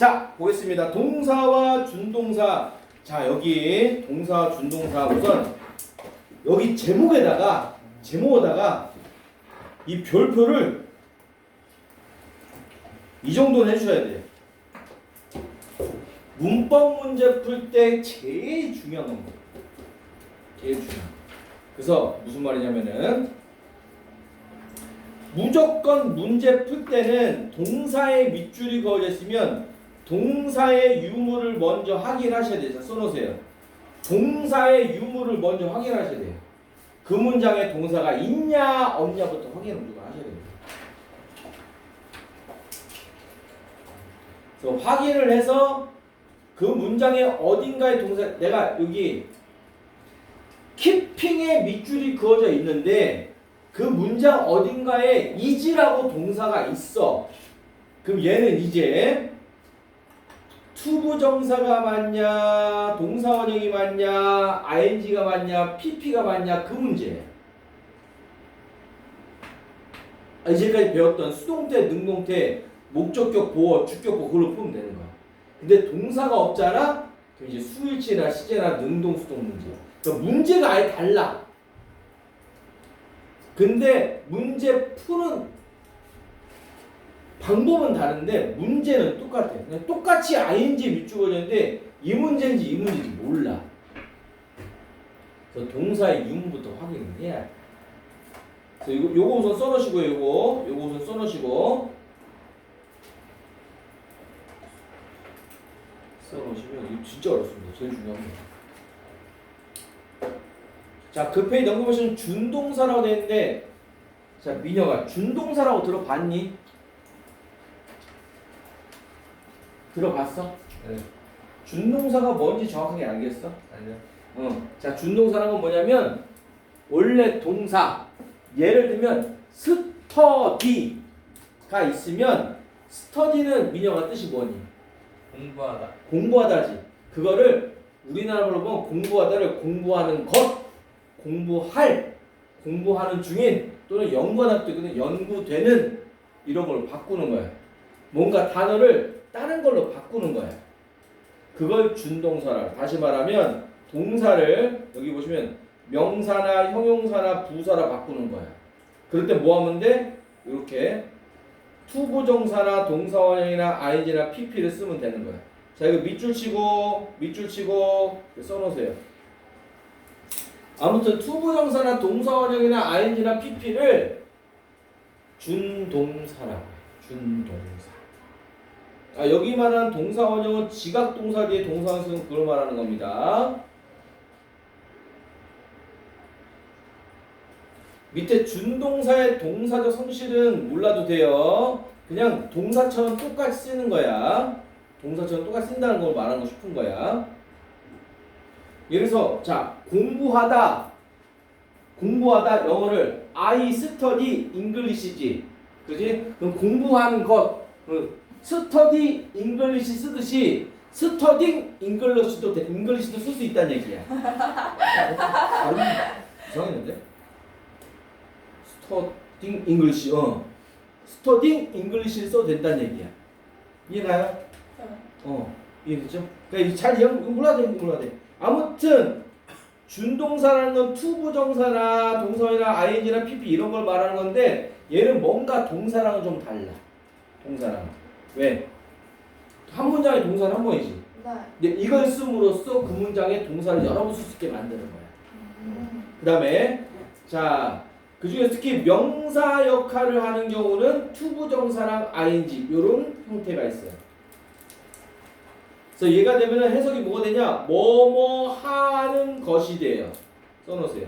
자, 보겠습니다. 동사와 준동사. 자, 여기 동사와 준동사 우선 여기 제목에다가 제목에다가 이 별표를 이 정도는 해주셔야 돼요. 문법 문제 풀 때 제일 중요한 겁니다. 제일 중요한. 그래서 무슨 말이냐면은 무조건 문제 풀 때는 동사의 밑줄이 그어져 있으면 동사의 유무를 먼저 확인하셔야 돼요. 자, 써놓으세요. 동사의 유무를 먼저 확인하셔야 돼요. 그 문장에 동사가 있냐 없냐부터 확인을 무조건 하셔야 됩니다. 그래서 확인을 해서 그 문장의 어딘가에 동사 내가 여기 키핑의 밑줄이 그어져 있는데 그 문장 어딘가에 is라고 동사가 있어. 그럼 얘는 이제 투부정사가 맞냐, 동사원형이 맞냐, ing가 맞냐, pp가 맞냐 그 문제. 아, 이제까지 배웠던 수동태, 능동태, 목적격, 보어, 주격, 보어 그걸로 풀면 되는 거야. 근데 동사가 없잖아? 그럼 이제 수일치나 시제나 능동, 수동 문제. 그러니까 문제가 아예 달라. 근데 문제 푸는 방법은 다른데 문제는 똑같아. 그냥 똑같이 ing 밑줄거리는데 이 문제인지 이 문제인지 몰라. 그래서 동사의 유무부터 확인을 해야 돼. 그래서 요거, 요거 우선 써놓으시고요. 요거 요거 우선 써놓으시고 써놓으시면 이거 진짜 어렵습니다. 제일 중요한 거. 자, 그 페이지 넘겨보시면 준동사라고 되어 있는데 자, 민혁아, 준동사라고 들어봤니? 들어봤어? 네. 준동사가 뭔지 정확하게 알겠어? 아니요. 어. 자, 준동사라는 건 뭐냐면 원래 동사 예를 들면 스터디가 있으면 스터디는 민혁아 뜻이 뭐니? 공부하다. 공부하다지. 그거를 우리나라로 보면 공부하다를 공부하는 것, 공부할, 공부하는 중인 또는 연구하다 때는 연구되는 이런 걸로 바꾸는 거야. 뭔가 단어를 다른 걸로 바꾸는 거야. 그걸 준동사라. 다시 말하면 동사를 여기 보시면 명사나 형용사나 부사라 바꾸는 거야. 그럴 때 뭐 하면 돼? 이렇게 투부정사나 동사원형이나 ing나 pp를 쓰면 되는 거야. 자, 이거 밑줄 치고 밑줄 치고 써놓으세요. 아무튼 투부정사나 동사원형이나 ing나 pp를 준동사라고 해요. 준동사. 아, 여기 말하는 동사원형은 지각 동사 뒤에 동사원 쓰는 그걸 말하는 겁니다. 밑에 준동사의 동사적 성실은 몰라도 돼요. 그냥 동사처럼 똑같이 쓰는 거야. 동사처럼 똑같이 쓴다는 걸 말하고 싶은 거야. 예를 들어서 자 공부하다 공부하다 영어를 I study English지 그지? 그럼 공부하는 것 그 study English 쓰듯이 studying English도 돼 English도 쓸 수 있다는 얘기야. 아, 이상했는데? studying English 어 studying English를 써도 된다는 얘기야. 이해가요? 어, 이해되죠? 그러니까 잘 이해 몰라야 돼, 몰라야 돼. 아무튼 준동사라는 건 투부정사나 동사나 ing나 pp 이런 걸 말하는 건데 얘는 뭔가 동사랑은 좀 달라. 동사랑. 왜? 한 문장에 동사는 한 번이지. 네. 근데 이걸 씀으로써 그 문장에 동사를 여러 번 쓸 수 있게 만드는 거야. 그 다음에 자, 그 중에 특히 명사 역할을 하는 경우는 투부정사랑 ing 이런 형태가 있어요. 그래서 얘가 되면 해석이 뭐가 되냐? 뭐뭐 하는 것이 돼요. 써놓으세요.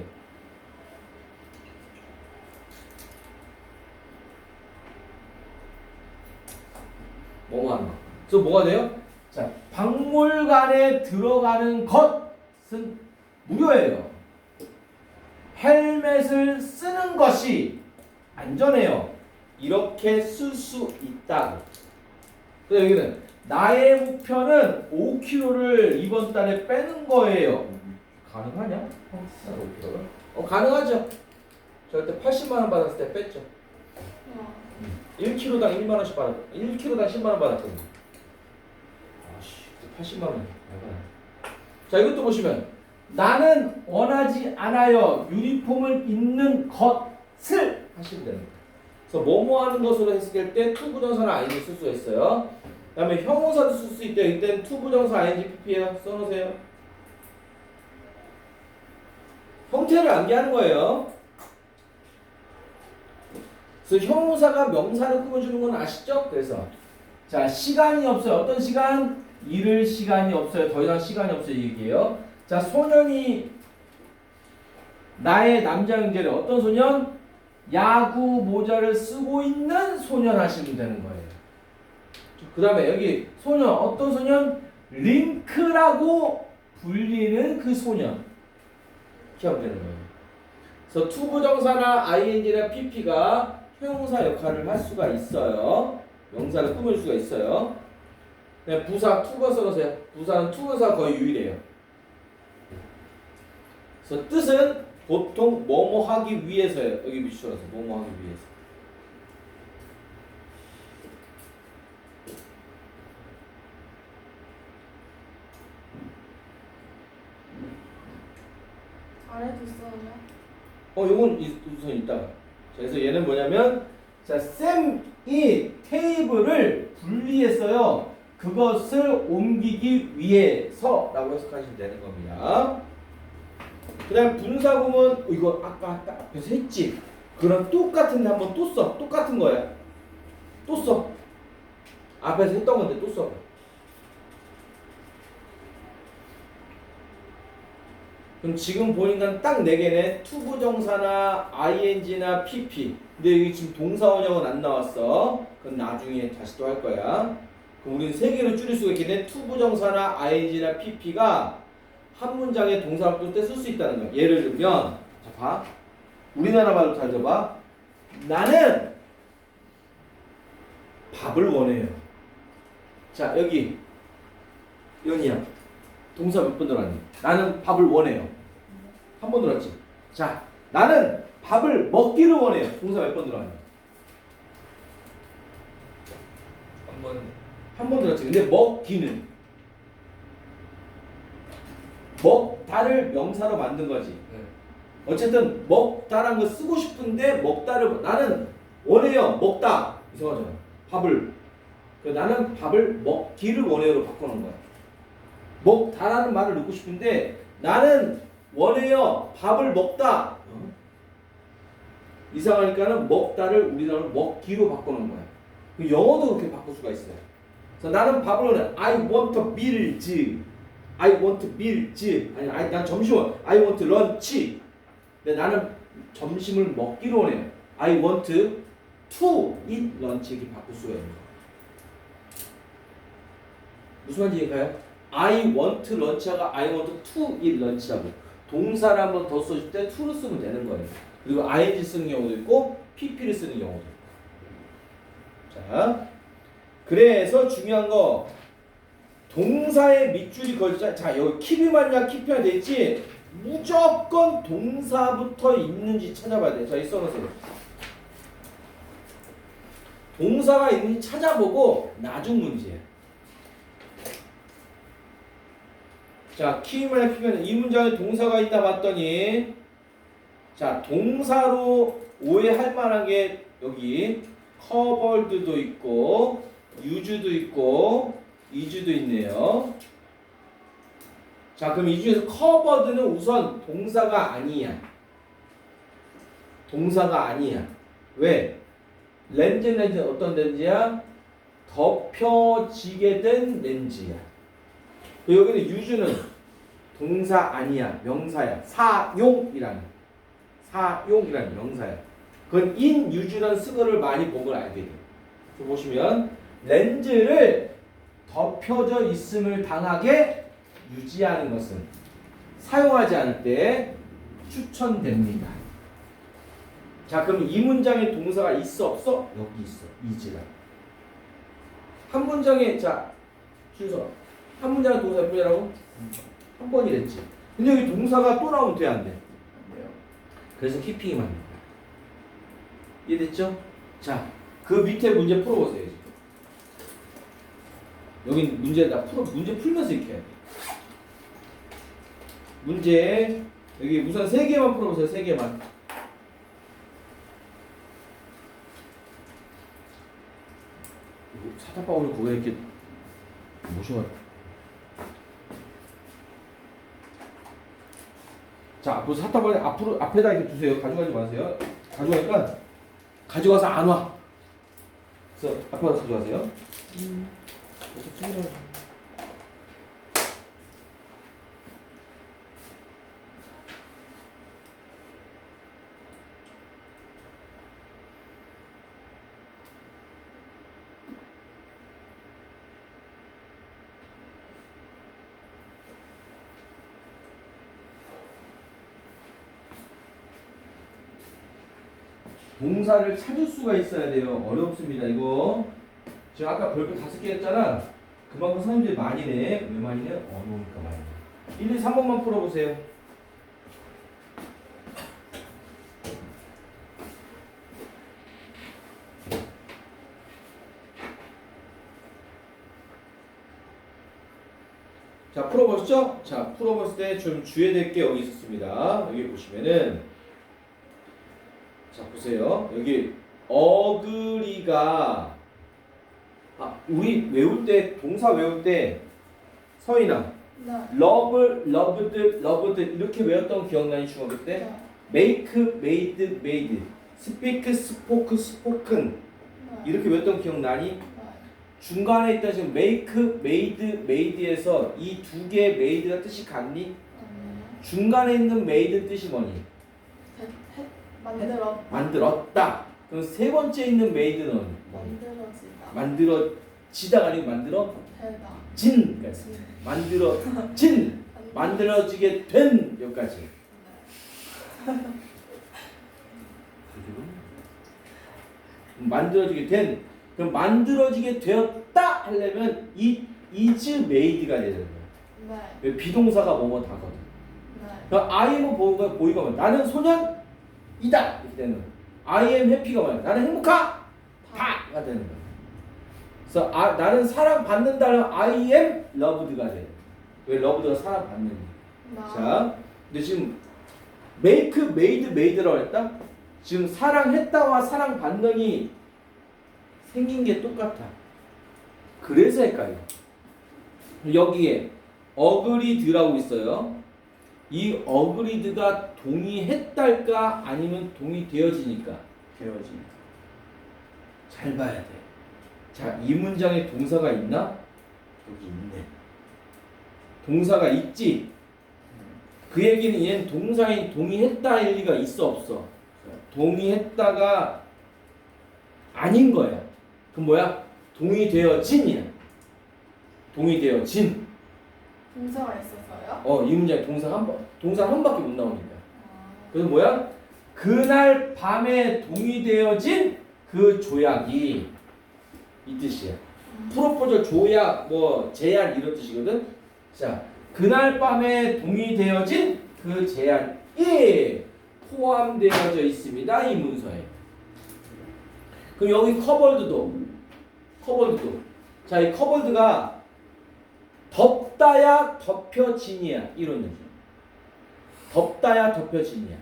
뭐뭐 하는 것. 그래서 뭐가 돼요? 자, 박물관에 들어가는 것은 무료예요. 헬멧을 쓰는 것이 안전해요. 이렇게 쓸 수 있다고. 그래서 여기는 나의 목표는 5kg를 이번 달에 빼는 거예요. 가능하냐? 어, 5kg를? 어, 가능하죠. 저 그때 80만 원 받았을 때 뺐죠. 어. 1kg당 1만 원씩 받았 1kg당 10만 원 받았거든요. 80만 원. 자, 이것도 보시면 나는 원하지 않아요. 유니폼을 입는 것을 하시면 됩니다. 그래서 뭐뭐 하는 것으로 했을 때 투부정사나 ing 쓸 수 있어요. 그 다음에 형용사도 쓸 수 있대요. 이때는 투부정사 ing pp예요. 써놓으세요. 형태를 암기하는 거예요. 그래서 형용사가 명사를 꾸며주는 건 아시죠? 그래서 자 시간이 없어요. 어떤 시간? 잃을 시간이 없어요. 더 이상 시간이 없어요. 이 얘기예요. 자 소년이 나의 남자 형제를 어떤 소년? 야구 모자를 쓰고 있는 소년 하시면 되는 거예요. 그 다음에 여기 소년 어떤 소년? 링크라고 불리는 그 소년. 이렇게 하면 되는 거예요. 그래서 투부정사나 ing나 pp가 형용사 역할을 할 수가 있어요. 명사를 꾸밀 수가 있어요. 그냥 부사 투가 써놓으세요. 부사는 투가 거의 유일해요. 그래서 뜻은 보통 뭐뭐 하기 위해서예요. 여기 밑줄어서 뭐뭐 하기 위해서. 아래도 써요? 어, 요건 이- 우선 있다가. 자, 그래서 얘는 뭐냐면, 자, 쌤이 테이블을 분리했어요. 그것을 옮기기 위해서라고 해석하시면 되는 겁니다. 그 다음 분사구문, 어, 이거 아까 아까 앞에서 했지? 그럼 똑같은데 한번 또 써. 똑같은 거야. 또 써. 앞에서 했던 건데 또 써. 그럼 지금 보니까 딱 네 개네. 투부정사나 ing나 pp. 근데 여기 지금 동사원형은 안 나왔어. 그건 나중에 다시 또 할 거야. 그럼 우리는 세 개로 줄일 수가 있겠네. 투부정사나 ing나 pp가 한 문장에 동사 바꿀 때쓸 수 있다는 거야. 예를 들면, 자 봐. 우리나라 말로 잘 들어봐. 나는 밥을 원해요. 자 여기 연이야. 동사 몇 번 들어왔니? 나는 밥을 원해요. 한 번 들었지? 자, 나는 밥을 먹기를 원해요. 동사 몇 번 들어왔니? 한번 한 번 들었지. 근데 먹기는 먹다를 명사로 만든 거지. 네. 어쨌든 먹다란 거 쓰고 싶은데 먹다를 나는 원해요. 먹다 이상하잖아. 밥을 그 나는 밥을 먹기를 원해요로 바꿔놓은 거야. 먹다라는 말을 넣고 싶은데 나는 원해요. 밥을 먹다. 어? 이상하니까는 먹다를 우리나라로 먹기로 바꿔놓은 거야. 그 영어도 그렇게 바꿀 수가 있어요. 그래서 나는 밥을 원해. I want meals. I want meals. 아니, 아니 난 점심을 I want lunch. 근데 나는 점심을 먹기로 원해요. I want to eat lunch 이렇게 바꿀 수가 있는 거예요. 무슨 말인지 이해가요? I want lunch가 I want to eat lunch라고 동사를 한번더 써줄 때 to를 쓰면 되는 거예요. 그리고 ing 쓰는 경우도 있고 pp를 쓰는 경우도 있고. 자, 그래서 중요한 거 동사의 밑줄이 걸자. 자, 여기 맞냐 킵이야 돼 있지? 무조건 동사부터 있는지 찾아봐야 돼. 자, 이 써놓으세요. 동사가 있는지 찾아보고 나중 문제야. 자, 키만 피면 이 문장에 동사가 있다 봤더니 자, 동사로 오해할 만한 게 여기 커버드도 있고 유주도 있고 이주도 있네요. 자, 그럼 이 중에서 커버드는 우선 동사가 아니야. 동사가 아니야. 왜? 렌즈 렌즈 어떤 렌즈야? 덮여지게 된 렌즈야. 그 여기는 유주는 동사 아니야. 명사야. 사용이라는. 사용이라는 명사야. 그건 인 유주라는 수거를 많이 본 걸 알게 돼. 그 보시면 렌즈를 덮여져 있음을 당하게 유지하는 것은 사용하지 않을 때 추천됩니다. 자, 그럼 이 문장에 동사가 있어 없어? 여기 있어. 이지라. 한 문장에 자 순서 한 문장에 동사 몇 번이라고? 한 번이랬지. 근데 여기 동사가 또 나오면 돼 안 돼? 그래서 키핑이만 합니다. 이해됐죠? 자, 그 밑에 문제 풀어보세요. 여기 문제다 풀어 문제 풀면서 이렇게 해야 돼. 문제 여기 우선 세 개만 풀어보세요. 세 개만. 오늘 그거 이렇게 모셔. 자, 앞으로 사타빠 앞으로 앞에다 이렇게 두세요. 가져가지 마세요. 가져가니까 가져가서 안 와. 그래서 앞에 가서 가져가세요. 동사를 찾을 수가 있어야 돼요. 어렵습니다. 이거 제가 아까 별표 다섯 개 했잖아. 그만큼 선생님들이 많이 내. 왜 많이 내? 어려우니까 많이 내. 1, 2, 3번만 풀어보세요. 자 풀어보시죠. 자 풀어봤을 때 좀 주의해야 될게 여기 있었습니다. 여기 보시면은 자 보세요. 여기 어그리가 아 우리 외울 때 동사 외울 때 서인아 네. love, loved, loved 이렇게 외웠던 기억나니 중학교 때 네. make, made, made speak, spoke, spoken 네. 이렇게 외웠던 기억나니 네. 중간에 있다 지금 make, made, made에서 이 두 개의 made가 뜻이 같니? 아니요. 중간에 있는 made 뜻이 뭐니? 만들어 만들었다. 그럼 세 번째 있는 뭐니? 만들어지다 만들어지다가 아니고 만들어 되다 진 그러니까 만들어진 만들어지게 된 여기까지. 만들어지게 된 그럼 만들어지게 되었다 하려면 이 is made가 되는 거예요. 네. 왜 비동사가 뭐뭐 다거든. 네. 그러니까 I am 보이가 보이가 뭐 나는 소년 이다 이렇게 되는 거예요. I am happy가 뭐야? 나는 행복하 다가 되는 거예요. 그래서 아, 나는 사랑 받는다는 I am loved가 돼. 왜 loved가 사랑 받는? 나. 자, 근데 지금 make, made, made라고 했다. 지금 사랑했다와 사랑받는이 생긴 게 똑같아. 그래서 헷갈려. 여기에 agreed라고 있어요. 이 agreed가 동의했달까 아니면 동의되어지니까 되어지니까. 잘 봐야 돼. 자, 이 문장에 동사가 있나? 여기 있네. 동사가 있지. 그 얘기는 얘는 동사인 동의했다 일 리가 있어 없어. 동의했다가 아닌 거야. 그럼 뭐야? 동의되어진이야. 동의되어진. 동사가 있어서요? 어, 이 문장에 동사 한 번, 동사 한 밖에 못 나오니까. 아, 그래서 뭐야? 그날 밤에 동의되어진 그 조약이 이 뜻이야. 프로포절 조약 뭐 제안 이런 뜻이거든. 자, 그날 밤에 동의되어진 그 제안이 포함되어져 있습니다. 이 문서에. 그럼 여기 커버드도 커버드도 자, 이 커버드가 덮다야 덮여진이야 이런 얘기. 덮다야 덮여진이야.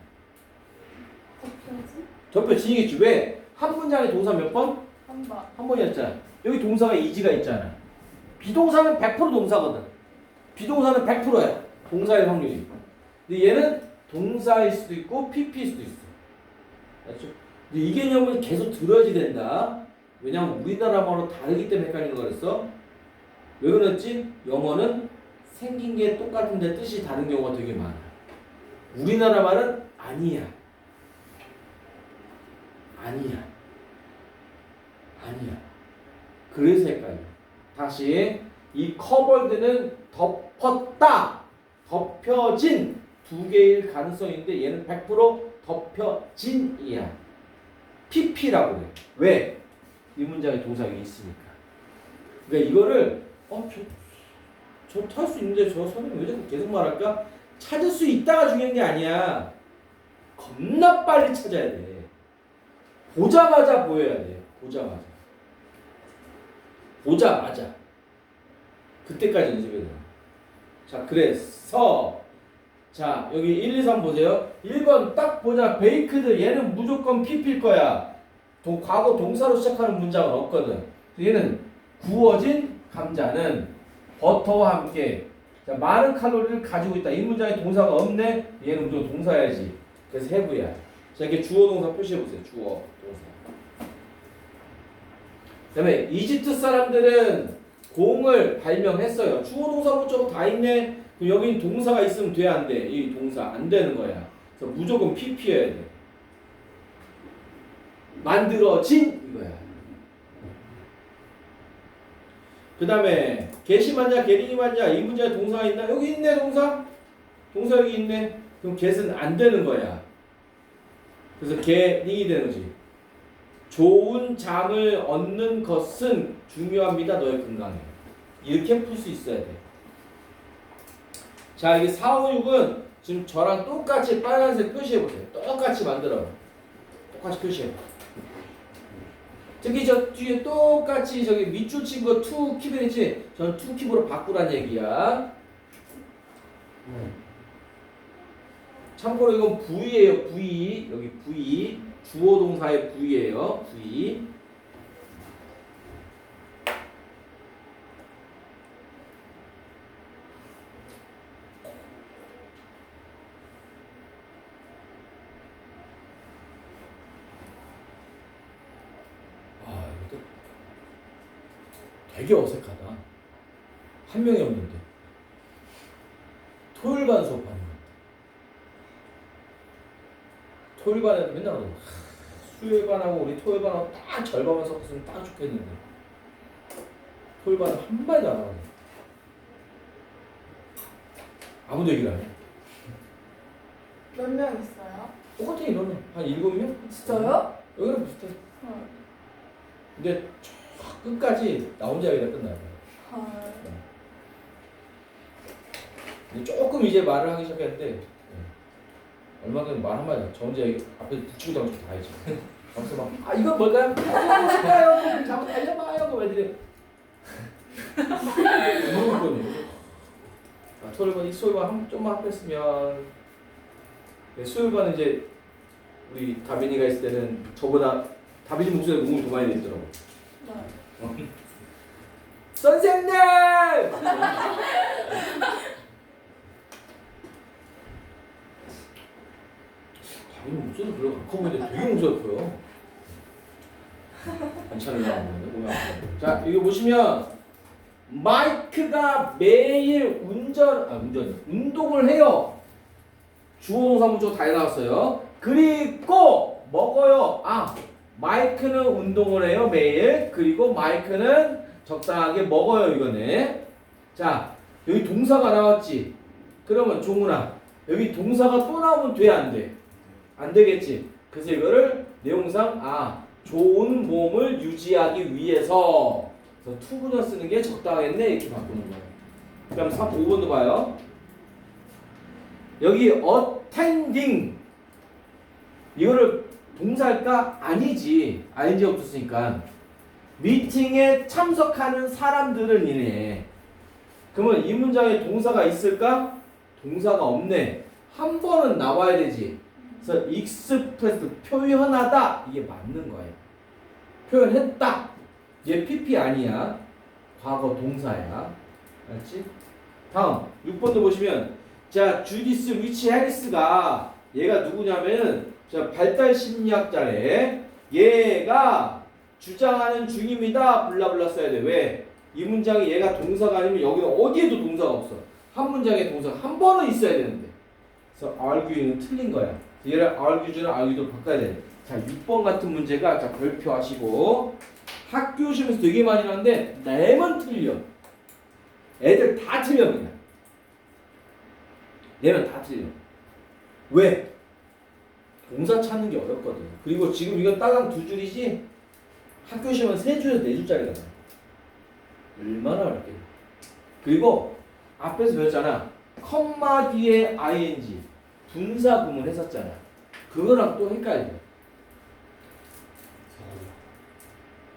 커피지? 덮여진이겠지. 왜? 한 문장에 동사 몇 번? 한 번. 한 번이었잖아. 여기 동사가 이지가 있잖아. 비동사는 100% 동사거든. 비동사는 100%야. 동사의 확률이. 근데 얘는 동사일 수도 있고 PP일 수도 있어. 맞죠? 근데 이 개념을 계속 들어야지 된다. 왜냐면 우리나라 말로 다르기 때문에 헷갈리는 거랬어. 왜 그랬지? 영어는 생긴 게 똑같은데 뜻이 다른 경우가 되게 많아. 우리나라 말은 아니야. 아니야. 아니야. 그래서 헷갈려. 다시 이 커버드는 덮었다, 덮여진 두 개일 가능성인데 얘는 100% 덮여진이야. PP라고 해. 왜? 이 문장에 동사가 있으니까. 그러니까 이거를 어 저 저 탈 수 있는데 저 선생님 왜 자꾸 계속 말할까? 찾을 수 있다가 중요한 게 아니야. 겁나 빨리 찾아야 돼. 보자마자 보여야 돼. 보자마자. 보자마자. 그때까지 연습해야 돼요. 자, 그래서 자, 여기 1, 2, 3 보세요. 1번 딱 보자. 베이크드 얘는 무조건 PP일 거야. 동, 과거 동사로 시작하는 문장은 없거든. 얘는 구워진 감자는 버터와 함께 자, 많은 칼로리를 가지고 있다. 이 문장에 동사가 없네. 얘는 무조건 동사야지. 그래서 해부야. 자, 이렇게 주어 동사 표시해 보세요. 주어 동사. 그다음에 이집트 사람들은 공을 발명했어요. 주어 동사 목적어 다 있네. 그럼 여긴 동사가 있으면 돼 안 돼? 이 동사 안 되는 거야. 그래서 무조건 PP여야 돼. 만들어진 이거야. 그 다음에 게시만냐 게링이만냐 이 문제에 동사가 있나? 여기 있네 동사. 동사 여기 있네. 그럼 get은 안 되는 거야. 그래서 게링이 되는 거지. 좋은 잠을 얻는 것은 중요합니다. 너의 건강에. 이렇게 풀 수 있어야 돼. 자, 이게 4, 5, 6은 지금 저랑 똑같이 빨간색 표시해 보세요. 똑같이 만들어. 똑같이 표시해. 저기 저 뒤에 똑같이 저기 밑줄 친 거투 했지. 저는 투 킵으로 바꾸란 얘기야. 참고로 이건 V예요. V. 여기 V. 주어 동사의 V예요. V. 아, 이것도 되게 어색하다. 한 명이 없는데. 토요일 반 수업하는 거. 토요일 반에도 맨날 그러고, 수요일 반하고 우리 토요일 반하고 딱 절반만 섞었으면 딱 좋겠는데. 토요일 반은 한 마디도 안 하거든. 아무도 얘기를 안 해. 몇 명 있어요? 똑같아 이러네. 한 일곱 명? 진짜요? 여기랑 비슷해. 헐. 근데 쫙 끝까지 나 혼자 얘기가 끝나요. 헐. 근데 조금 이제 말을 하기 시작했는데 예. 얼마 전에 말 한마디 저 혼자 얘기 앞에 붙이고 당기고 다 해지 그래서 막 아 이건 뭘까요? 아, 이건 뭘까요? 잘못 알려봐요 그 애들이 물어봤거든요 아, 토요일반 이 수요일반 한, 좀만 합했으면 네, 수요일반은 이제 우리 다빈이가 있을 때는 저보다 다빈이 목소리가 너무 더 많이 들더라고 네. 선생님! 자기는 목소리 별로 안 커 보이는데 되게 목소리가 커요. 괜찮은 나오는데 보면. 자 여기 보시면 마이크가 매일 운전 아 운전 운동을 해요. 주어 동사 문조 다 해놨어요. 그리고 먹어요. 아 마이크는 운동을 해요 매일. 그리고 마이크는 적당하게 먹어요 이거네. 자 여기 동사가 나왔지. 그러면 종훈아 여기 동사가 또 나오면 돼 안 돼? 안 되겠지. 그래서 이거를 내용상 아 좋은 몸을 유지하기 위해서 그래서 투구나 쓰는 게 적당했네 이렇게 바꾸는 거예요. 그다음 3, 5번도 봐요. 여기 attending 이거를 동사일까? 아니지. ing 없었으니까. 미팅에 참석하는 사람들은 이네. 그러면 이 문장에 동사가 있을까? 동사가 없네. 한 번은 나와야 되지. 그래서 express 표현하다 이게 맞는 거예요. 표현했다. 얘 PP 아니야. 과거 동사야. 알지? 다음 6번도 보시면 자 주디스 위치 해리스가 얘가 누구냐면은 자 발달 심리학자래. 얘가 주장하는 중입니다. 블라블라 써야 돼. 왜? 이 문장이 얘가 동사가 아니면 여기는 어디에도 동사가 없어. 한 문장에 동사가 한 번은 있어야 되는데. 그래서 argue는 틀린 거야. 얘를 argue는 argue도 바꿔야 돼. 자, 6번 같은 문제가 자 별표하시고 학교 시험에서 되게 많이 나는데 내만 틀려. 애들 다 틀려 그냥. 내면 다 틀려. 왜? 동사 찾는 게 어렵거든. 그리고 지금 이건 따강 두 줄이지 학교 시험은 세 줄에서 네 줄짜리거든. 얼마나 어렵게. 그리고 앞에서 배웠잖아. 컴마 뒤에 ing 분사 구문 했었잖아. 그거랑 또 헷갈려.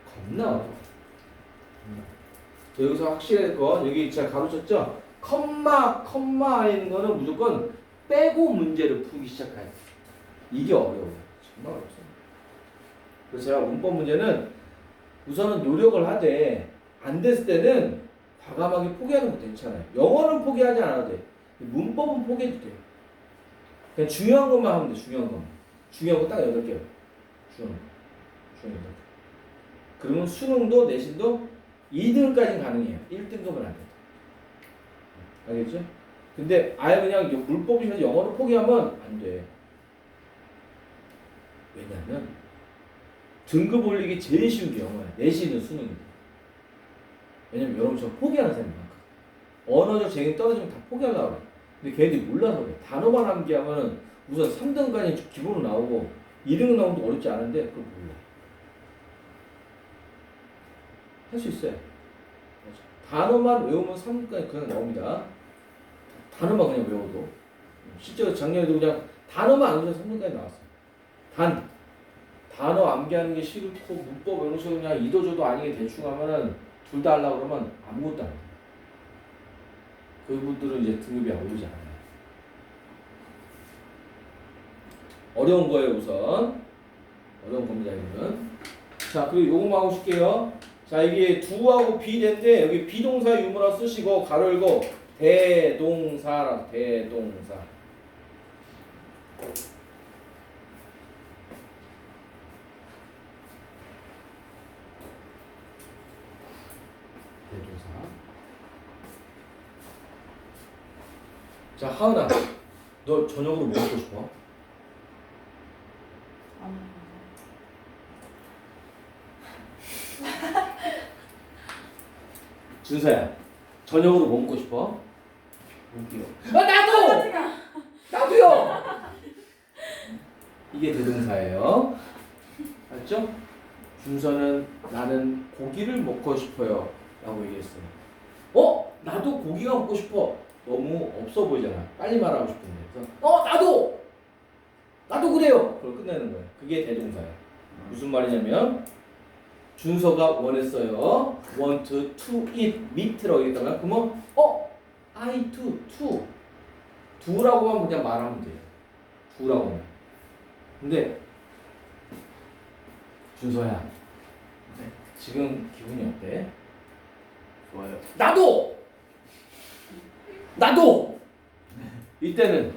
겁나 어려워. 여기서 확실할 건 여기 제가 가로쳤죠? 컴마 컴마 있는 거는 무조건 빼고 문제를 풀기 시작해요. 이게 어려워요. 정말 어렵습니다. 그래서 제가 문법 문제는 우선은 노력을 하되 안 됐을 때는 과감하게 포기하는 것도 괜찮아요. 영어는 포기하지 않아도 돼. 문법은 포기해도 돼요. 그냥 중요한 것만 하면 돼. 중요한 것만. 중요한 거 딱 8개요. 중요한 거. 중요한 거. 그러면 수능도 내신도 2등까지는 가능해요. 1등급은 안 돼. 알겠죠? 근데 아예 그냥 요- 물법이면서 영어를 포기하면 안 돼. 왜냐면 등급 올리기 제일 쉬운 게 영어야. 내신은 수능이다. 왜냐면 여러분처럼 포기하는 사람이 많거든. 언어적 재능이 떨어지면 다 포기하려고 그래. 근데 걔네들이 몰라서 그래. 단어만 암기하면 우선 3등까지 기본으로 나오고 2등 나오는 도 어렵지 않은데 그걸 몰라. 할 수 있어요. 단어만 외우면 3등까지 그냥 나옵니다. 단어만 그냥 외워도. 실제로 작년에도 그냥 단어만 안 외워서 3등까지 나왔어요. 단, 단어 암기하는 게 싫고 문법 외우는 거 그냥 이도저도 아니게 대충 하면은 둘 다 하려고 그러면 아무것도 안 돼. 그분들은 이제 등급이 오르지 않아요. 어려운 거예요, 우선. 어려운 겁니다, 이거는. 자, 그리고 요거만 하고 싶게요. 자, 이게 두하고 비대인데 여기 비동사 유무라 쓰시고 가로 열고 대동사라 대동사. 대동사. 자, 하은아. 너 저녁으로 뭐 먹고 싶어? 준서야. 저녁으로 뭐 먹고 싶어? 웃기요. 아, 나도! 나도요! 이게 대동사예요. 알죠? 준서는 나는 고기를 먹고 싶어요. 라고 얘기했어요. 어? 나도 고기가 먹고 싶어. 너무 없어 보이잖아. 빨리 말하고 싶은데. 그래서 어, 나도! 나도 그래요! 그걸 끝내는 거예요. 그게 대동사예요. 무슨 말이냐면 준서가 원했어요. want to eat meat라고 얘기했다면 그러면 어? I to to 두라고만 그냥 말하면 돼요. 두라고만. 근데 준서야 네. 지금 기분이 어때? 좋아요. 나도 나도 이때는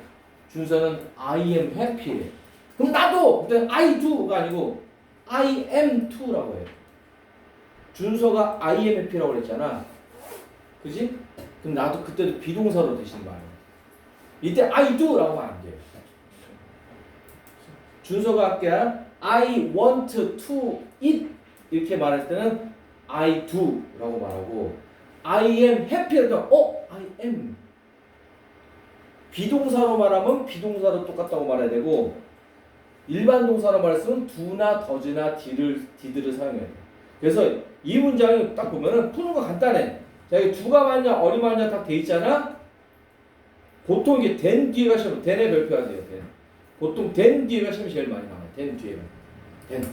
준서는 I am happy 그럼 나도 그때 I do가 아니고 I am to라고 해요 준서가 I am happy라고 그랬잖아 그지? 그럼 나도 그때도 비동사로 대신 말해 이때 I do라고 하면 안 돼요 준서가 아까 I want to eat 이렇게 말할 때는 I do라고 말하고 I am happy라고 어 I am 비동사로 말하면 비동사로 똑같다고 말해야 되고 일반 동사로 말했으면 do나 does나 d를 d들을 사용해야 돼. 그래서 이 문장을 딱 보면은 푸는 거 간단해. 자, 여기 두가 맞냐 어리 맞냐 딱 돼 있잖아. 보통 이게 된 뒤에가 시험 된에 별표가 돼요. 된. 보통 된 뒤에가 시험이 제일 많이 나와요. 된 뒤에가 된.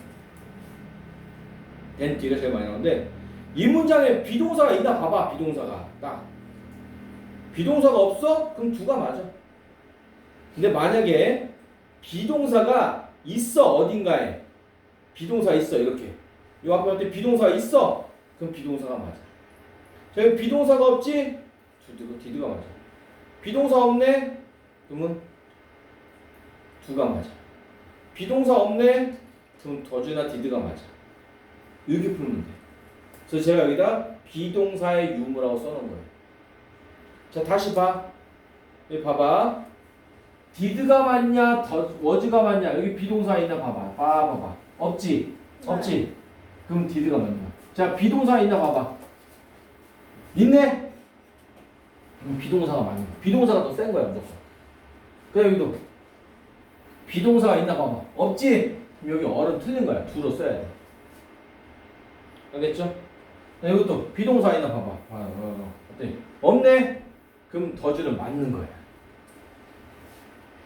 된 뒤에가 제일 많이 나오는데 이 문장에 비동사가 있나 봐봐 비동사가 딱 비동사가 없어? 그럼 두가 맞아 근데 만약에 비동사가 있어 어딘가에 비동사 있어 이렇게 요 앞에 할 때 비동사가 있어 그럼 비동사가 맞아 자 여기 비동사가 없지? 두드가 디드가 맞아 비동사 없네? 그러면 두가 맞아 비동사 없네? 그럼 더즈나 디드가 맞아 이렇게 풀면 돼 그래서 제가 여기다 비동사의 유무라고 써놓은 거예요. 자 다시 봐. 여기 봐봐. 디드가 맞냐, 더, 워즈가 맞냐? 여기 비동사 있나 봐봐. 봐, 봐봐. 없지? 없지? 그럼 디드가 맞냐? 자 비동사 있나 봐봐. 있네? 비동사가 맞는. 비동사가 더 센 거야 무조건. 그래 여기도 비동사가 있나 봐봐. 없지? 여기 어른 틀린 거야. 두로 써야 돼. 알겠죠? 자, 이것도 비동사 있나 봐봐. 아, 어, 어. 어때? 없네? 그럼 더즈는 맞는 거야.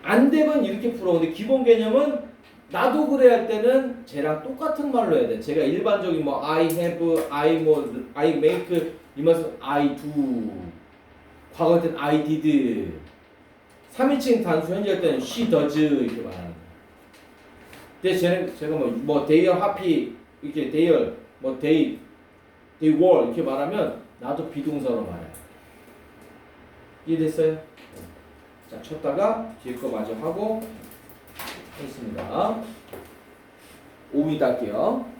안 되면 이렇게 풀어. 근데 기본 개념은 나도 그래 할 때는 쟤랑 똑같은 말로 해야 돼. 제가 일반적인 뭐 I have, I 뭐 I make 이 말씀 I do. 과거 때는 I did. 3인칭 단수 현재할 때는 she does 이렇게 말하는 거예요. 근데 쟤는 제가 뭐, 뭐 they are happy 이렇게 they are 뭐 they they were 이렇게 말하면 나도 비동사로 말해요. 이해됐어요? 자 쳤다가 뒤에 거 마저 하고 했습니다. 5위 할게요.